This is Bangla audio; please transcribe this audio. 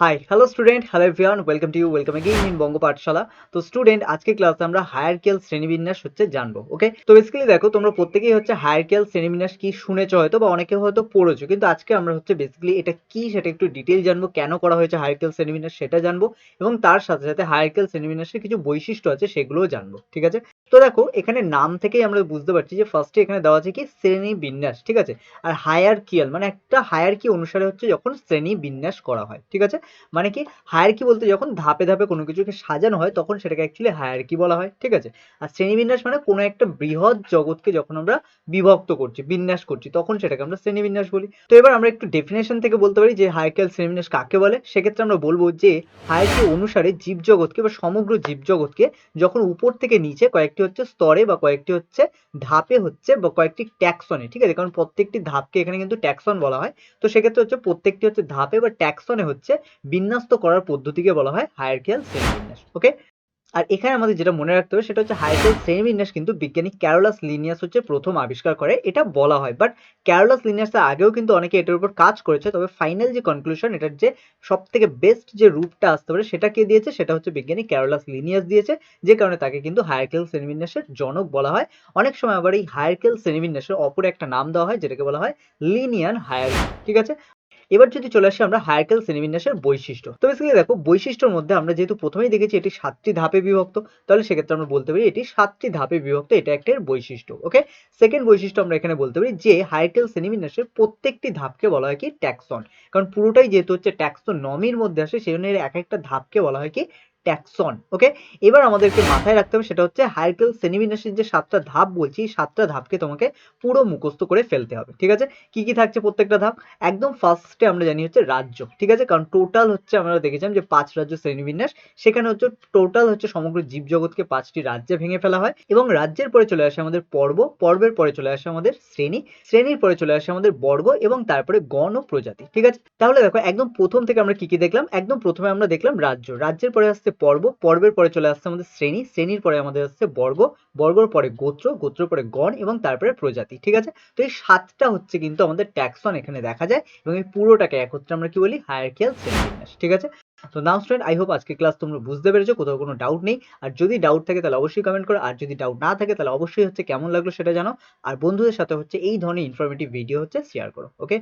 Hi hello student hello everyone welcome to you welcome again in Banga Pathshala তো স্টুডেন্ট আজকে ক্লাসে আমরা হায়ারকেল শ্রেণীবিন্যাস হচ্ছে জানব ওকে তো বেসিক্যালি দেখো, তোমরা প্রত্যেকেই হচ্ছে হায়ারকেল শ্রেণীবিন্যাস কি শুনেছো হয়তো বা অনেকে হয়তো পড়েছো, কিন্তু আজকে আমরা হচ্ছে বেসিক্যালি এটা কি সেটা একটু ডিটেল জানব, কেন করা হয়েছে হায়ারকেল শ্রেণীবিন্যাস সেটা জানব, এবং তার সাথে সাথে হায়ারকেল শ্রেণীবিন্যাসের কিছু বৈশিষ্ট্য আছে সেগুলোও জানব, ঠিক আছে? তো দেখো, এখানে নাম থেকেই আমরা বুঝতে পারছি যে ফার্স্টে এখানে দেওয়া আছে কি, শ্রেণি বিন্যাস, ঠিক আছে? আর হায়ারকিয়াল মানে একটা হায়ারকি অনুসারে হচ্ছে যখন শ্রেণি বিন্যাস করা হয়, ঠিক আছে? মানে কি হায়ারকি বলতে যখন ধাপে ধাপে কোনো কিছুকে সাজানো হয়, তখন সেটাকে অ্যাকচুয়ালি হায়ারকি বলা হয়, ঠিক আছে? আর শ্রেণীবিন্যাস মানে কোনো একটা বৃহৎ জগৎকে যখন আমরা বিভক্ত করছি, বিন্যাস করছি, তখন সেটাকে আমরা শ্রেণি বিন্যাস বলি। তো এবার আমরা একটু ডেফিনেশন থেকে বলতে পারি যে হায়ারকিয়াল শ্রেণীবিন্যাস কাকে বলে? সেক্ষেত্রে আমরা বলব যে হায়ারকি অনুসারে জীবজগৎকে বা সমগ্র জীবজগৎকে যখন উপর থেকে নিচে কয়েকটি হচ্ছে স্তরে বা কয়েকটি হচ্ছে ধাপে হচ্ছে বা কয়েকটি ট্যাক্সনে ঠিক আছে? কারণ প্রত্যেকটি ধাপকে এখানে কিন্তু ট্যাক্সন বলা হয়। তো সেক্ষেত্রে হচ্ছে প্রত্যেকটি হচ্ছে ধাপে বা ট্যাক্সনে হচ্ছে বিন্যস্ত করার পদ্ধতিকে বলা হয় হায়ারকিয়াল শ্রেণীবিন্যাস ওকে আর এখানে আমাদের যেটা মনে রাখতে হবে সেটা হচ্ছে হায়ারকিয়াল শ্রেণীবিন্যাস কিন্তু বিজ্ঞানী ক্যারোলাস লিনিয়াস হচ্ছে প্রথম আবিষ্কার করে, এটা বলা হয়। বাট ক্যারোলাস লিনিয়াসের আগেও কিন্তু অনেকে এটার উপর কাজ করেছে, তবে ফাইনাল যে কনক্লুশন এটার যে সব থেকে বেস্ট যে রূপটা আসতে পারে সেটা কে দিয়েছে? সেটা হচ্ছে বিজ্ঞানী ক্যারোলাস লিনিয়াস দিয়েছে, যে কারণে তাকে কিন্তু হায়ারকেল শ্রেণীবিন্যাসের জনক বলা হয়। অনেক সময় আবার এই হায়ারকেল শ্রেণীবিন্যাসের অপর একটা নাম দেওয়া হয়, যেটাকে বলা হয় লিনিয়ান হায়ারকি ঠিক আছে? এবার যদি চলে আসি আমরা হায়ারকেল শ্রেণীবিন্যাসের বৈশিষ্ট্য। তো বেসিক্যালি দেখো, বৈশিষ্ট্যের মধ্যে আমরা যেহেতু প্রথমেই দেখেছি এটি সাতটি ধাপে বিভক্ত, তাহলে সেক্ষেত্রে আমরা বলতে পারি এটি সাতটি ধাপে বিভক্ত, এটা একটা বৈশিষ্ট্য ওকে সেকেন্ড বৈশিষ্ট্য আমরা এখানে বলতে পারি যে হায়ারকেল শ্রেণীবিন্যাসের প্রত্যেকটি ধাপকে বলা হয় কি ট্যাক্সন কারণ পুরোটাই যেহেতু হচ্ছে ট্যাক্সোনমির মধ্যে আসে সেই জন্য এর এক একটা ধাপকে বলা হয় কি ট্যাক্সন ওকে এবার আমাদেরকে মাথায় রাখতে হবে, সেটা হচ্ছে হায়ারকেল শ্রেণীবিন্যাসের যে সাতটা ধাপ বলছি সাতটা ধাপকে তোমাকে পুরো মুখস্থ করে ফেলতে হবে, ঠিক আছে? কি কি থাকছে প্রত্যেকটা ধাপ? একদম ফার্স্টে আমরা জানি হচ্ছে রাজ্য, ঠিক আছে? কারণ টোটাল হচ্ছে আমরা দেখেছিলাম যে পাঁচ রাজ্য শ্রেণীবিন্যাস সেখানে হচ্ছে টোটাল হচ্ছে সমগ্র জীবজগৎকে পাঁচটি রাজ্যে ভেঙে ফেলা হয় এবং রাজ্যের পরে চলে আসে আমাদের পর্ব, পর্বের পরে চলে আসে আমাদের শ্রেণি, শ্রেণির পরে চলে আসে আমাদের বর্গ এবং তারপরে গণ ও প্রজাতি, ঠিক আছে? তাহলে দেখো, একদম প্রথম থেকে আমরা কি কি দেখলাম? একদম প্রথমে আমরা দেখলাম রাজ্য, রাজ্যের পরে আসছে পর্ব, পর্বের পরে চলে আসছে আমাদের শ্রেণি। শ্রেণির পরে আমাদের আসছে বর্গ। বর্গর পরে গোত্র গোত্র পরে গণ এবং তারপরে প্রজাতি, ঠিক আছে? তো এই সাতটা হচ্ছে কিন্তু আমাদের ট্যাক্সন এখানে দেখা যায় এবং এই পুরোটাকে একত্রে আমরা কি বলি? হায়ারকিয়াল শ্রেণীবিন্যাস, ঠিক আছে? তো নাও স্টুডেন্ট আই হোপ আজকে ক্লাস তোমরা বুঝতে পেরেছ, কোথাও কোনো ডাউট নেই। আর যদি ডাউট থাকে তাহলে অবশ্যই কমেন্ট করো। আর যদি ডাউট না থাকে তাহলে অবশ্যই হচ্ছে কেমন লাগল সেটা জানো। আর বন্ধুদের সাথে হচ্ছে এই ধরনের ইনফরমেটিভ ভিডিও হচ্ছে শেয়ার করো ওকে